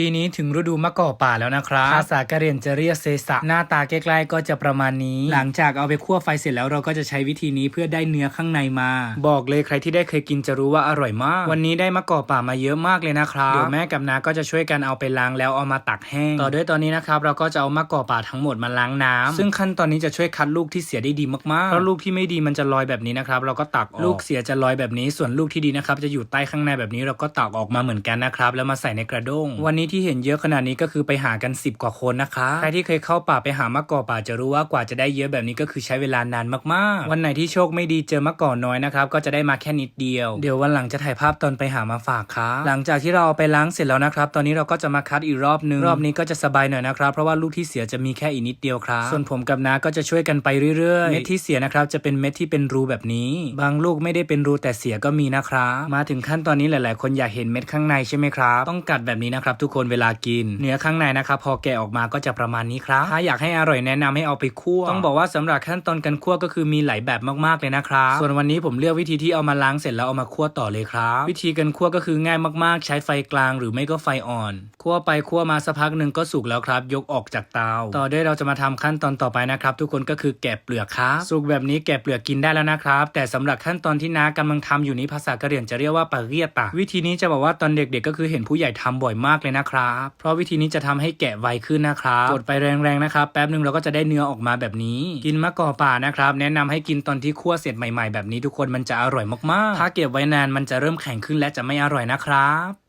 ปีนี้ถึงฤดูมะกอกป่าแล้วนะครับภาษากะเหรี่ยงจะเรียกเซสะหน้าตาใกล้ๆก็จะประมาณนี้ หลังจากเอาไปคั่วไฟเสร็จแล้วเราก็จะใช้วิธีนี้เพื่อได้เนื้อข้างในมา บอกเลยใครที่ได้เคยกินจะรู้ว่าอร่อยมาก วันนี้ได้มะกอกป่ามาเยอะมากเลยนะครับเดี๋ยวแม่กับน้าก็จะช่วยกันเอาไปล้างแล้วเอามาตักแห้ง ต่อด้วยตอนนี้นะครับเราก็จะเอามะกอกป่าทั้งหมดมาล้างน้ำซึ่งขั้นตอนนี้จะช่วยคัดลูกที่เสียได้ดีมากๆเพราะลูกที่ไม่ดีมันจะลอยแบบนี้นะครับเราก็ตักออกลูกเสียจะลอยแบบนี้ส่วนลูกที่ดีนะครับจะอยู่ใต้ข้างในแบบนี้เราก็ตักออกมาเหมือนกันนะครับแล้วมาใส่ในกระด้งวันนี้ที่เห็นเยอะขนาดนี้ก็คือไปหากัน 10 กว่าคนนะคะใครที่เคยเข้าป่าไปหามะกอกป่าจะรู้ว่ากว่าจะได้เยอะแบบนี้ก็คือใช้เวลานานมากๆ วันไหนที่โชคไม่ดีเจอมะกอกน้อยนะครับก็จะได้มาแค่นิดเดียว เดี๋ยววันหลังจะถ่ายภาพตอนไปหามาฝากครับหลังจากที่เราเอาไปล้างเสร็จแล้วนะครับ ตอนนี้เราก็จะมาคัดอีกรอบนึงรอบนี้ก็จะสบายหน่อยนะครับเพราะว่าลูกที่เสียจะมีแค่อีกนิดเดียวครับส่วนผมกับน้าก็จะช่วยกันไปเรื่อยๆเม็ดที่เสียนะครับจะเป็นเม็ดที่เป็นรูแบบนี้ บางลูกไม่ได้เป็นรูแต่เสียก็มีนะครับมาถึงขั้นตอนนี้หลาย ๆ คนอยากเห็นเม็ดข้างในใช่ไหมครับต้องกัดแบบนี้นะครับทุกคนเวลากิน เนื้อข้างในนะครับพอแกะออกมาก็จะประมาณนี้ครับถ้าอยากให้อร่อยแนะนำให้เอาไปคั่วต้องบอกว่าสำหรับขั้นตอนการคั่วก็คือมีหลายแบบมากๆเลยนะครับส่วนวันนี้ผมเลือกวิธีที่เอามาล้างเสร็จแล้วเอามาคั่วต่อเลยครับวิธีการคั่วก็คือง่ายมากๆ ใช้ไฟกลางหรือไม่ก็ไฟอ่อนคั่วไปคั่วมาสักพักหนึ่งก็สุกแล้วครับ ยกออกจากเตา ต่อด้วยเราจะมาทำขั้นตอนต่อไปนะครับ ทุกคนก็คือแกะเปลือกครับสุกแบบนี้แกะเปลือกกินได้แล้วนะครับ แต่สำหรับขั้นตอนที่น้ากำลังทำอยู่นี้ภาษากะเหรี่ยงจะเรียกว่าปาเรียตะวิธีนี้จะบอกว่าตอนเด็กๆก็คือเห็นผู้ใหญ่ทำบ่อยมากเลยนะครับ เพราะวิธีนี้จะทำให้แกะไวขึ้นนะครับกดไปแรงๆนะครับ แป๊บหนึ่งเราก็จะได้เนื้อออกมาแบบนี้ กินมะกอกป่านะครับ แนะนำให้กินตอนที่คั่วเสร็จใหม่ๆ แบบนี้ทุกคนมันจะอร่อยมากๆ ถ้าเก็บไว้นานมันจะเริ่มแข็งขึ้นและจะไม่อร่อยนะครับ